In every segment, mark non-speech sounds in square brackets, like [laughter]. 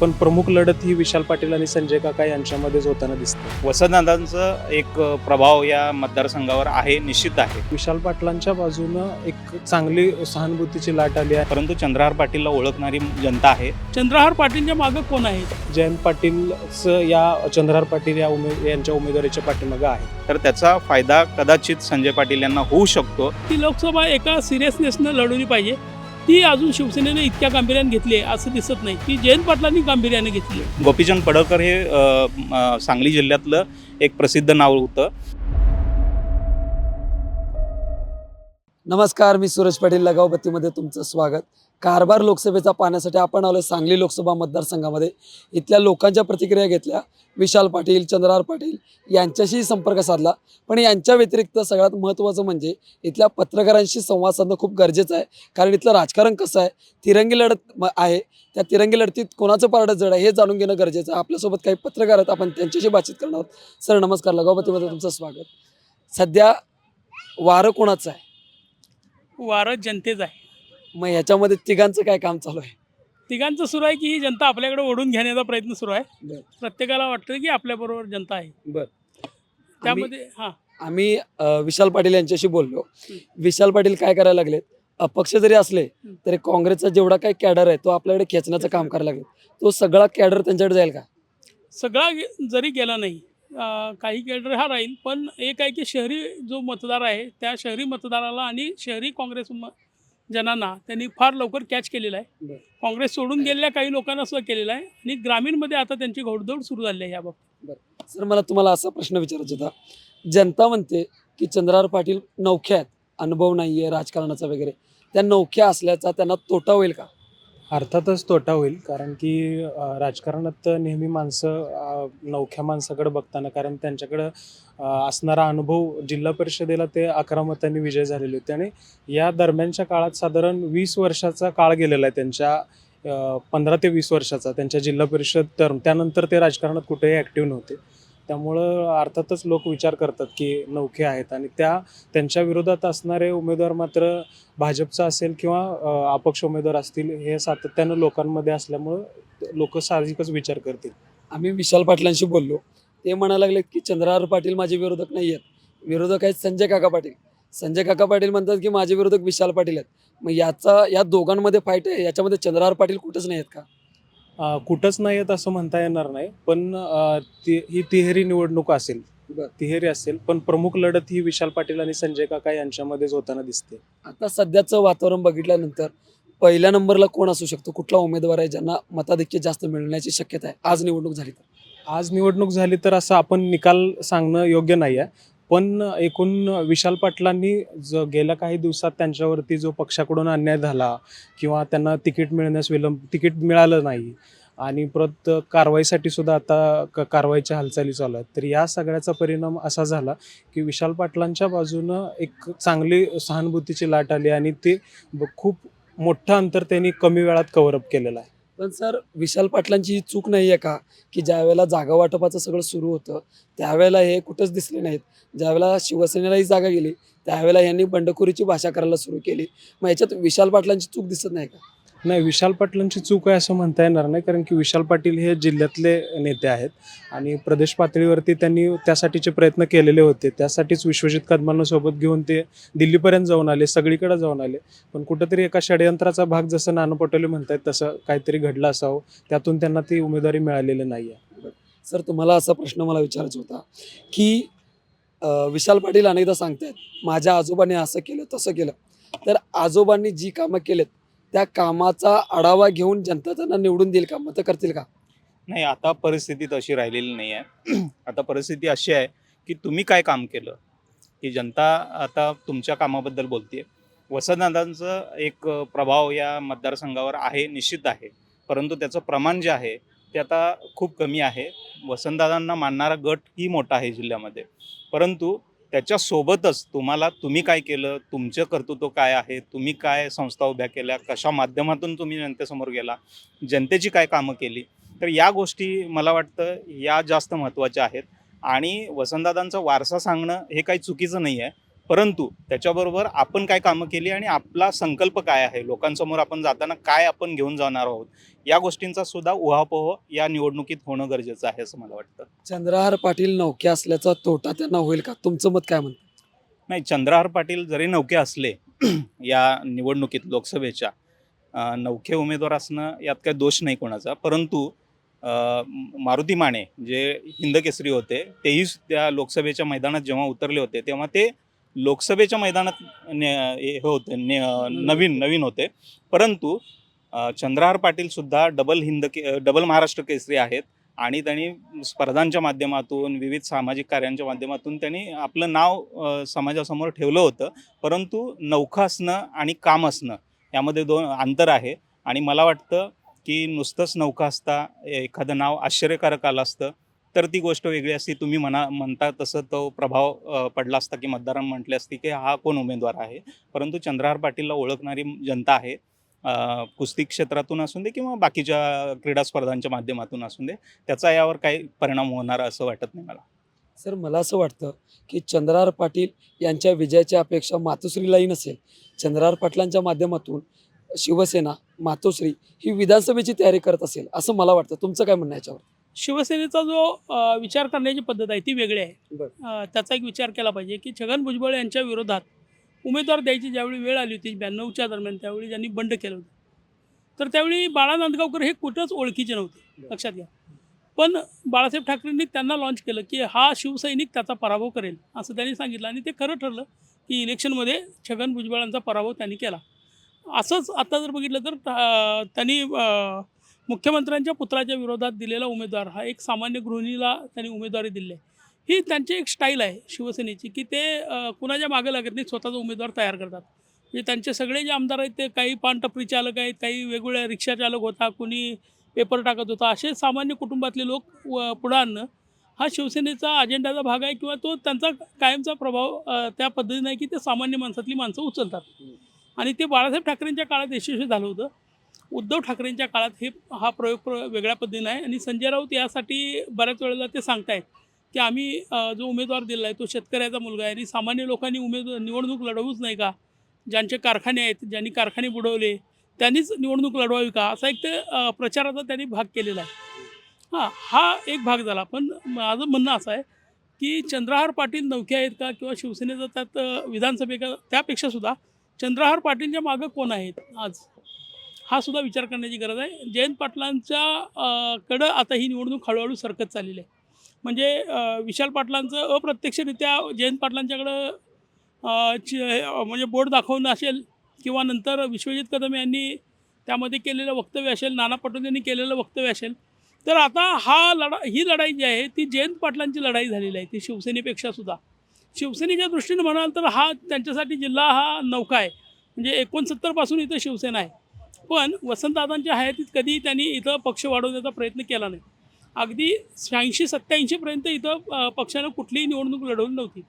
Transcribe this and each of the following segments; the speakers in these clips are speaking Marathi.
पण प्रमुख लढत ही विशाल पाटील आणि संजय काका यांच्यामध्येच होताना दिसते. वसंतदादांचं एक प्रभाव या मतदारसंघावर आहे निश्चित आहे. विशाल पाटलांच्या बाजूनं एक चांगली सहानुभूतीची लाट आली आहे. परंतु चंद्रहार पाटीलला ओळखणारी जनता आहे. चंद्रहार पाटीलच्या मागं कोण आहे? जयंत पाटीलचं या चंद्रहार पाटील या उमे यांच्या उमेदवारीच्या पाठीमागं आहे. तर त्याचा फायदा कदाचित संजय पाटील यांना होऊ शकतो. ती लोकसभा एका सिरियसनेसनं लढवली पाहिजे. ती अजून शिवसेनेने इतक्या गांभीर्याने घेतली आहे असं दिसत नाही. ती जयंत पाटलांनी गांभीर्याने घेतली आहे. गोपीचंद पडळकर हे अ, सांगली जिल्ह्यातलं एक प्रसिद्ध नाव होतं. नमस्कार मी सुरेश पाटील लगावबत्तीमध्ये तुमचं स्वागत. कारभार लोकसभेचा पाहण्यासाठी आपण आलो सांगली लोकसभा मतदारसंघामध्ये. इथल्या लोकांच्या प्रतिक्रिया घेतल्या. विशाल पाटील चंद्रहार पाटील यांच्याशी संपर्क साधला. पण यांच्या व्यतिरिक्त सगळ्यात महत्त्वाचं म्हणजे इथल्या पत्रकारांशी संवाद साधणं खूप गरजेचं आहे. कारण इथलं राजकारण कसं आहे? तिरंगी लढत म- आहे. त्या तिरंगी लढतीत कोणाचं पारडं जड आहे हे जाणून घेणं गरजेचं आहे. आपल्यासोबत काही पत्रकार आहेत. आपण त्यांच्याशी बातचीत करणार आहोत. सर नमस्कार. लगावतीमध्ये तुमचं स्वागत. सध्या वारं कोणाचं आहे? वारं जनतेचं आहे. मग ह्याच्यामध्ये तिघांचं काय काम चालू आहे तिघांचं सुरू आहे की ही जनता आपल्याकडे ओढून घेण्याचा प्रयत्न सुरू आहे बरं. प्रत्येकाला वाटतं की आपल्याबरोबर जनता आहे बरं. त्यामध्ये हां आम्ही अ, विशाल पाटील यांच्याशी बोललो हं. विशाल पाटील काय करायला लागलेत अपक्ष जरी असले हं. तरी काँग्रेसचा जेवढा काही कॅडर आहे तो आपल्याकडे खेचण्याचं काम करायला लागले तो सगळा कॅडर त्यांच्याकडे जाईल का सगळा गे- जरी गेला नाही अं, काही केडर हा राहील पण एक आहे की शहरी जो मतदार आहे त्या शहरी मतदाराला आणि शहरी काँग्रेस म- जनांना त्यांनी फार लवकर कॅच केलेला आहे. काँग्रेस सोडून गेलेल्या काही लोकांना सुद्धा केलेला आहे आणि ग्रामीणमध्ये आता त्यांची घोडदौड सुरू झाली आहे याबाबत सर मला तुम्हाला असा प्रश्न विचारायचा होता. जनता म्हणते की चंद्रहार पाटील नौख्या आहेत. अनुभव नाही आहे राजकारणाचा वगैरे. त्या नौख्या असल्याचा त्यांना तोटा होईल का? अर्थातच तोटा होईल कारण की राजकारणात नेहमी माणसं नवख्या माणसाकडे बघताना कारण त्यांच्याकडं असणारा अनुभव जिल्हा परिषदेला ते अकरा मतांनी विजय झालेले होते. आणि या दरम्यानच्या काळात साधारण वीस वर्षाचा काळ गेलेला आहे त्यांच्या पंधरा ते वीस वर्षाचा त्यांच्या जिल्हा परिषद तर त्यानंतर ते राजकारणात कुठेही ॲक्टिव्ह नव्हते. त्यामुळं अर्थातच लोक विचार करतात की नौखे आहेत आणि त्या त्यांच्या विरोधात असणारे उमेदवार मात्र भाजपचा असेल किंवा अपक्ष उमेदवार असतील हे सातत्यानं लोकांमध्ये असल्यामुळं लोक साहजिकच विचार करतील. आम्ही विशाल पाटलांशी बोललो. ते म्हणायला लागले की चंद्रहार पाटील माझे विरोधक नाही आहेत. विरोधक आहेत संजय काका पाटील. संजय काका पाटील म्हणतात की माझे विरोधक विशाल पाटील आहेत. मग याचा या दोघांमध्ये फाईट आहे. याच्यामध्ये चंद्रहार पाटील कुठंच नाही आहेत का? कुठंच नाही आहेत असं म्हणता येणार नाही पण ती ही तिहेरी निवडणूक असेल. तिहेरी असेल पण प्रमुख लढत ही विशाल पाटील आणि संजय काका यांच्यामध्येच होताना दिसते. आता सध्याचं वातावरण बघितल्यानंतर पहिल्या नंबरला कोण असू शकतो? कुठला उमेदवार आहे ज्यांना मताधिक्य जास्त मिळण्याची शक्यता आहे? आज निवडणूक झाली तर. आज निवडणूक झाली तर असं आपण निकाल सांगणं योग्य नाही आहे पण एकूण विशाल पाटलांनी ज गेल्या काही दिवसात त्यांच्यावरती जो पक्षाकडून अन्याय झाला किंवा त्यांना तिकीट मिळण्यास विलंब तिकीट मिळालं नाही आणि परत कारवाईसाठी सुद्धा आता क कारवाईच्या हालचाली चालू आहेत. तर या सगळ्याचा परिणाम असा झाला की विशाल पाटलांच्या बाजूनं एक चांगली सहानुभूतीची लाट आली आणि ते खूप मोठं अंतर त्यांनी कमी वेळात कव्हरअप केलेलं आहे. पण सर विशाल पाटलांची ही चूक नाही आहे का? की ज्यावेळेला जागा वाटपाचं सगळं सुरू होतं त्यावेळेला हे कुठंच दिसले नाहीत. ज्यावेळेला शिवसेनेलाही जागा गेली त्यावेळेला यांनी बंडखोरीची भाषा करायला सुरू केली. मग याच्यात विशाल पाटलांची चूक दिसत नाही का? नाही विशाल पाटलांची चूक आहे असं म्हणता येणार नाही कारण की विशाल पाटील हे जिल्ह्यातले नेते आहेत आणि प्रदेश पातळीवरती त्यांनी त्यासाठीचे प्रयत्न केलेले होते. त्यासाठीच विश्वजित कदमांना सोबत घेऊन ते दिल्लीपर्यंत जाऊन आले सगळीकडे जाऊन आले. पण कुठंतरी एका षडयंत्राचा भाग जसं नाना पटोले म्हणतायत तसं काहीतरी घडलं असावं. त्यातून त्यांना ती उमेदवारी मिळालेली नाही आहे सर तुम्हाला असा प्रश्न मला विचारायचा होता की विशाल पाटील अनेकदा सांगतायत माझ्या आजोबांनी असं केलं तसं केलं. तर आजोबांनी जी कामं केलेत त्या कामाचा आढावा घेऊन जनता त्यांना निवडून देईल का? मतं करतील का? नाही आता परिस्थिती तशी राहिलेली नाही आहे. [clears throat] आता परिस्थिती अशी आहे की तुम्ही काय काम केलं? की जनता आता तुमच्या कामाबद्दल बोलते वसंतदादांचं एक प्रभाव या मतदारसंघावर आहे निश्चित आहे. परंतु त्याचं प्रमाण जे आहे ते आता खूप कमी आहे. वसंतदादांना मानणारा गट ही मोठा आहे जिल्ह्यामध्ये. परंतु त्याच्यासोबतच तुम्हाला तुम्ही काय केलं? तुमचं कर्तृत्व काय आहे? तुम्ही काय संस्था उभ्या केल्या? कशा माध्यमातून तुम्ही जनतेसमोर गेला? जनतेची काय कामं केली? तर या गोष्टी मला वाटतं या जास्त महत्त्वाच्या आहेत. आणि वसंतदादांचा वारसा सांगणं हे काही चुकीचं नाही आहे. परंतु त्याच्याबरोबर आपण काय कामं केली आणि आपला संकल्प काय आहे? लोकांसमोर आपण जाताना काय आपण घेऊन जाणार आहोत? या गोष्टींचा सुद्धा उहापोह या निवडणुकीत होणं गरजेचं आहे असं मला वाटतं. चंद्रहार पाटील नौके असल्याचा तोटा त्यांना होईल का? तुमचं मत काय म्हणतं? नाही चंद्रहार पाटील जरी नौके असले [clears throat] या निवडणुकीत लोकसभेच्या नौखे उमेदवार असणं यात काही दोष नाही कोणाचा. परंतु मारुती माने जे हिंदकेसरी होते तेही त्या लोकसभेच्या मैदानात जेव्हा उतरले होते तेव्हा ते लोकसभेच्या मैदानात ने- हे होते ने- नवीन नवीन होते. परंतु चंद्रहार पाटील सुद्धा डबल हिंद के डबल महाराष्ट्र केसरी आहेत आणि त्यांनी स्पर्धांच्या माध्यमातून विविध सामाजिक कार्यांच्या माध्यमातून त्यांनी आपलं नाव समाजासमोर ठेवलं होतं. परंतु नौखं असणं आणि काम असणं यामध्ये दोन अंतर आहे. आणि मला वाटतं की नुसतंच नौका असता एखादं नाव आश्चर्यकारक आलं असतं. तर ती गोष्ट वेगळी असती. तुम्ही म्हणा म्हणता तसं तो प्रभाव पडला असता की मतदारांना म्हटले असते की हा कोण उमेदवार आहे? परंतु चंद्रहार पाटीलला ओळखणारी जनता आहे. कुस्ती क्षेत्रातून असून दे किंवा बाकीच्या क्रीडा स्पर्धांच्या माध्यमातून असून दे त्याचा यावर काही परिणाम होणार असं वाटत नाही मला. सर मला असं वाटतं की चंद्रहार पाटील यांच्या विजयाची अपेक्षा मातोश्रीलाही नसेल. चंद्रहार पाटलांच्या माध्यमातून शिवसेना मातोश्री ही विधानसभेची तयारी करत असेल असं मला वाटतं. तुमचं काय म्हणणं याच्यावर? शिवसेनेचा जो विचार करण्याची पद्धत आहे ती वेगळी आहे. त्याचा एक विचार केला पाहिजे की छगन भुजबळ यांच्या विरोधात उमेदवार द्यायची ज्यावेळी वेळ आली होती ब्याण्णवच्या दरम्यान त्यावेळी त्यांनी बंड केलं होतं. तर त्यावेळी बाळा नांदगावकर हे कुठंच ओळखीचे नव्हते लक्षात घ्या. पण बाळासाहेब ठाकरेंनी त्यांना लॉन्च केलं की हा शिवसैनिक त्याचा पराभव करेल असं त्यांनी सांगितलं. आणि ते खरं ठरलं की इलेक्शनमध्ये छगन भुजबळांचा पराभव त्यांनी केला. असंच आता जर बघितलं तर त्यांनी मुख्यमंत्र्यांच्या पुत्राच्या विरोधात दिलेला उमेदवार हा एक सामान्य गृहिणीला त्यांनी उमेदवारी दिली आहे. ही त्यांची एक स्टाईल आहे शिवसेनेची की ते कुणाच्या मागे लागत नाही स्वतःचा उमेदवार तयार करतात. म्हणजे त्यांचे सगळे जे आमदार आहेत ते काही पानटपरी चालक आहेत काही वेगवेगळ्या रिक्षा चालक होता कुणी पेपर टाकत होता असे सामान्य कुटुंबातले लोक पुढं आणणं हा शिवसेनेचा अजेंडाचा भाग आहे किंवा तो त्यांचा कायमचा प्रभाव त्या पद्धतीने आहे की ते सामान्य माणसातली माणसं उचलतात. आणि ते बाळासाहेब ठाकरेंच्या काळात यशस्वी झालं होतं. उद्धव ठाकरेंच्या काळात हे हा प्रयोग प्र वेगळ्या पद्धतीने आहे. आणि संजय राऊत यासाठी बऱ्याच वेळेला ते सांगतायत की आम्ही जो उमेदवार दिला आहे तो शेतकऱ्याचा मुलगा आहे. आणि सामान्य लोकांनी उमेद निवडणूक लढवूच नाही का? ज्यांचे कारखाने आहेत ज्यांनी कारखाने बुडवले त्यांनीच निवडणूक लढवावी का? असा एक ते प्रचाराचा त्यांनी भाग केलेला आहे. हां हा एक भाग झाला. पण माझं म्हणणं असं आहे की चंद्रहार पाटील नौके आहेत का? किंवा शिवसेनेचं त्यात अ, त्यापेक्षासुद्धा त्यापेक्षा सुद्धा चंद्रहार पाटीलच्या मागं कोण आहेत आज? हा सुद्धा विचार करण्याची गरज आहे. जयंत पाटलांच्या कडं आता ही निवडणूक हळूहळू सरकत चाललेली आहे. म्हणजे विशाल पाटलांचं अप्रत्यक्षरित्या जयंत पाटलांच्याकडं म्हणजे बोर्ड दाखवणं असेल किंवा नंतर विश्वजित कदम यांनी त्यामध्ये केलेलं वक्तव्य असेल नाना पटोले यांनी केलेलं वक्तव्य असेल तर आता हा लढा ही लढाई जी आहे ती जयंत पाटलांची लढाई झालेली आहे ती शिवसेनेपेक्षा सुद्धा. शिवसेनेच्या दृष्टीने म्हणाल तर हा त्यांच्यासाठी जिल्हा हा नौका आहे. म्हणजे एकोणसत्तरपासून इथं शिवसेना आहे. पण वसंतदादांच्या हयातीत कधी त्यांनी इथं पक्ष वाढवण्याचा प्रयत्न केला नाही. अगदी शहाऐंशी सत्त्याऐंशीपर्यंत इथं पक्षानं कुठलीही निवडणूक लढवली नव्हती.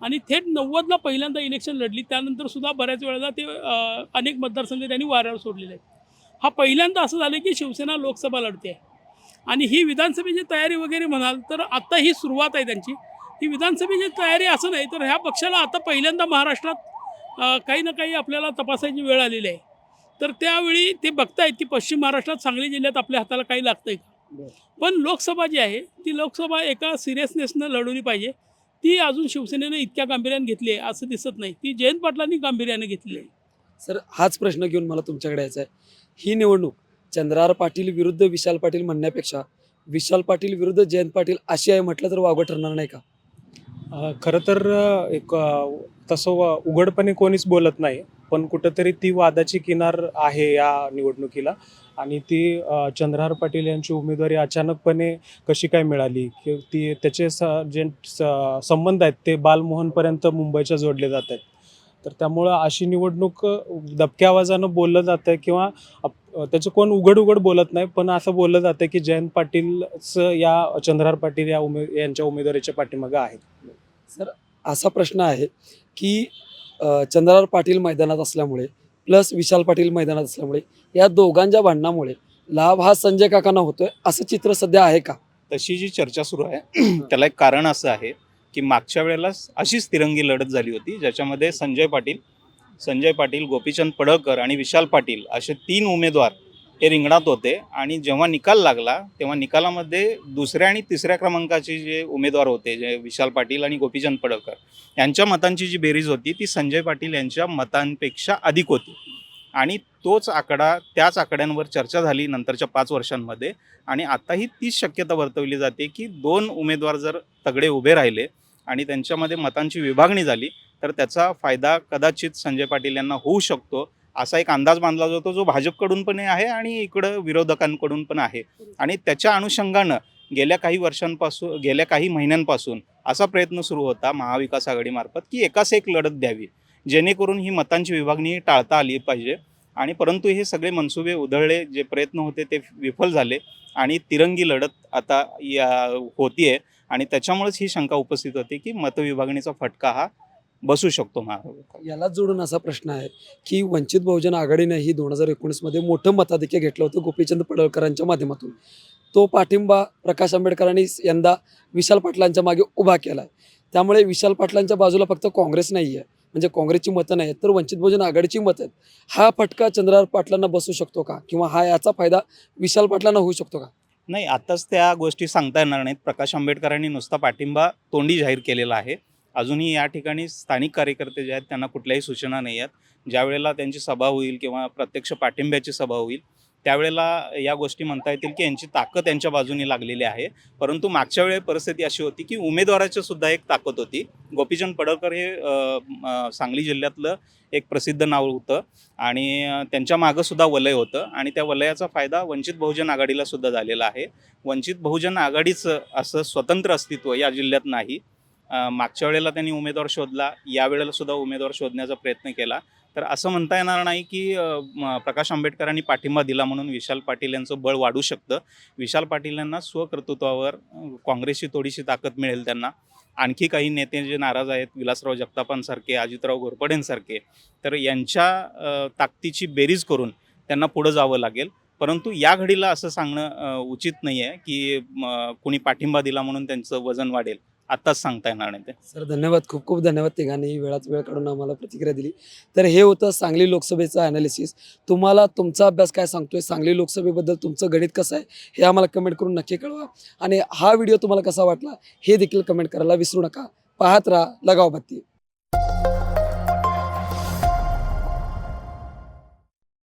आणि थेट नव्वदला पहिल्यांदा इलेक्शन लढली त्यानंतरसुद्धा बऱ्याच वेळेला ते अनेक मतदारसंघ त्यांनी वाऱ्यावर सोडलेले आहेत. हा पहिल्यांदा असं झालं की शिवसेना लोकसभा लढते आहे. आणि ही विधानसभेची तयारी वगैरे म्हणाल तर आत्ता ही सुरुवात आहे त्यांची. ही विधानसभेची तयारी असं नाही तर ह्या पक्षाला आता पहिल्यांदा महाराष्ट्रात काही ना काही आपल्याला तपासायची वेळ आलेली आहे. तर त्यावेळी ते बघतायत की पश्चिम महाराष्ट्रात सांगली जिल्ह्यात आपल्या हाताला काही लागतंय का? पण लोकसभा जी आहे ती लोकसभा एका सिरियसनेसनं लढवली पाहिजे. ती अजून शिवसेनेनं इतक्या गांभीर्याने घेतली आहे असं दिसत नाही. ती जयंत पाटलांनी गांभीर्याने घेतली आहे. सर हाच प्रश्न घेऊन मला तुमच्याकडे यायचा आहे. ही निवडणूक चंद्रहार पाटील विरुद्ध विशाल पाटील म्हणण्यापेक्षा विशाल पाटील विरुद्ध जयंत पाटील अशी आहे म्हटलं तर वावगं ठरणार नाही का? खरं तर एक तसं उघडपणे कोणीच बोलत नाही पण कुठंतरी ती वादाची किनार आहे या निवडणुकीला. आणि ती चंद्रहार पाटील यांची उमेदवारी अचानकपणे कशी काय मिळाली? की ती त्याचे स जे संबंध आहेत ते बालमोहनपर्यंत मुंबईच्या जोडले जात आहेत. तर त्यामुळं अशी निवडणूक दबक्या आवाजानं बोललं जातं किंवा त्याचं कोण उघड उघड बोलत नाही पण असं बोललं जातं की जयंत पाटीलच या चंद्रहार पाटील या उमे यांच्या उमेदवारीच्या पाठीमागं सर असा प्रश्न आहे की चंद्रार पाटील मैदानात असल्यामुळे प्लस विशाल पाटील मैदानात असल्यामुळे या दोघांच्या भांडणामुळे लाभ हा संजय काकांना होतोय असं चित्र सध्या आहे का? तशी जी चर्चा सुरू आहे [clears throat] त्याला एक कारण असं आहे की मागच्या वेळेला अशीच तिरंगी लढत झाली होती ज्याच्यामध्ये संजय पाटील संजय पाटील गोपीचंद पडळकर आणि विशाल पाटील असे तीन उमेदवार हे रिंगणात होते आणि जेव्हा निकाल लागला तेव्हा निकालामध्ये दुसऱ्या आणि तिसऱ्या क्रमांकाचे जे उमेदवार होते जे विशाल पाटील आणि गोपीचंद पडळकर यांच्या मतांची जी बेरीज होती ती संजय पाटील यांच्या मतांपेक्षा अधिक होती. आणि तोच आकडा त्याच आकड्यांवर चर्चा झाली नंतरच्या पाच वर्षांमध्ये आणि आताही तीच शक्यता वर्तवली जाते की दोन उमेदवार जर तगडे उभे राहिले आणि त्यांच्यामध्ये मतांची विभागणी झाली तर त्याचा फायदा कदाचित संजय पाटील यांना होऊ शकतो असा एक अंदाज बांधला जातो जो भाजपकडून पण आहे आणि इकडं विरोधकांकडून पण आहे. आणि त्याच्या अनुषंगानं गेल्या काही वर्षांपासून गेल्या काही महिन्यांपासून असा प्रयत्न सुरू होता महाविकास आघाडीमार्फत की एकास एक लढत द्यावी जेणेकरून ही मतांची विभागणी टाळता आली पाहिजे. आणि परंतु हे सगळे मनसुबे उधळले जे प्रयत्न होते ते विफल झाले आणि तिरंगी लढत आता या होतीये. आणि त्याच्यामुळेच ही शंका उपस्थित होती की मतविभागणीचा फटका हा बसू शकतो महाविकास याला जोडून असा प्रश्न आहे की वंचित बहुजन आघाडीनेही दोन हजार एकोणीसमध्ये मोठं मताधिक्य घेतलं होतं गोपीचंद पडळकरांच्या माध्यमातून. तो पाठिंबा प्रकाश आंबेडकरांनी यंदा विशाल पाटलांच्या मागे उभा केला आहे त्यामुळे विशाल पाटलांच्या बाजूला फक्त काँग्रेस नाही आहे म्हणजे काँग्रेसची मतं नाही आहेत तर वंचित बहुजन आघाडीची मतं आहेत. हा फटका चंद्रहार पाटलांना बसू शकतो का? किंवा हा याचा फायदा विशाल पाटलांना होऊ शकतो का? नाही आताच त्या गोष्टी सांगता येणार नाहीत. प्रकाश आंबेडकरांनी नुसता पाठिंबा तोंडी जाहीर केलेला आहे. अजूनही या ठिकाणी स्थानिक कार्यकर्ते जे आहेत त्यांना कुठल्याही सूचना नाही आहेत. ज्या वेळेला त्यांची सभा होईल किंवा प्रत्यक्ष पाठिंब्याची सभा होईल त्यावेळेला या गोष्टी म्हणता येतील की यांची ताकद त्यांच्या बाजूने लागलेली आहे. परंतु मागच्या वेळी परिस्थिती अशी होती की उमेदवाराची सुद्धा एक ताकद होती. गोपीचंद पडळकर हे सांगली जिल्ह्यातलं एक प्रसिद्ध नाव होतं आणि त्यांच्या मागं सुद्धा वलय होतं आणि त्या वलयाचा फायदा वंचित बहुजन आघाडीला सुद्धा झालेला आहे. वंचित बहुजन आघाडीचं असं स्वतंत्र अस्तित्व या जिल्ह्यात नाही. मागच्या वेळेला त्यांनी उमेदवार शोधला या वेळेला सुद्धा उमेदवार शोधण्याचा प्रयत्न केला. तर असं म्हणता येणार नाही की प्रकाश आंबेडकरांनी पाठिंबा दिला म्हणून विशाल पाटील यांचं बळ वाढू शकतं. विशाल पाटील यांना स्वकर्तृत्वावर काँग्रेसची थोडीशी ताकद मिळेल त्यांना. आणखी काही नेते जे नाराज आहेत विलासराव जगतापांसारखे अजितराव घोरपडेंसारखे तर यांच्या ताकदीची बेरीज करून त्यांना पुढं जावं लागेल. परंतु या घडीला असं सांगणं उचित नाही आहे की कुणी पाठिंबा दिला म्हणून त्यांचं वजन वाढेल. आत्ताच सांगता येणार नाही ते. सर धन्यवाद. खूप खूप धन्यवाद तिघांनी वेळात वेळ काढून आम्हाला प्रतिक्रिया दिली. तर हे होतं सांगली लोकसभेचं अनालिसिस तुम्हाला तुमचा अभ्यास काय सांगतोय? सांगली लोकसभेबद्दल तुमचं गणित कसं आहे? हे आम्हाला कमेंट करून नक्की कळवा. आणि हा व्हिडिओ तुम्हाला कसा वाटला हे देखील कमेंट करायला विसरू नका. पाहत राहा लगाव बत्ती.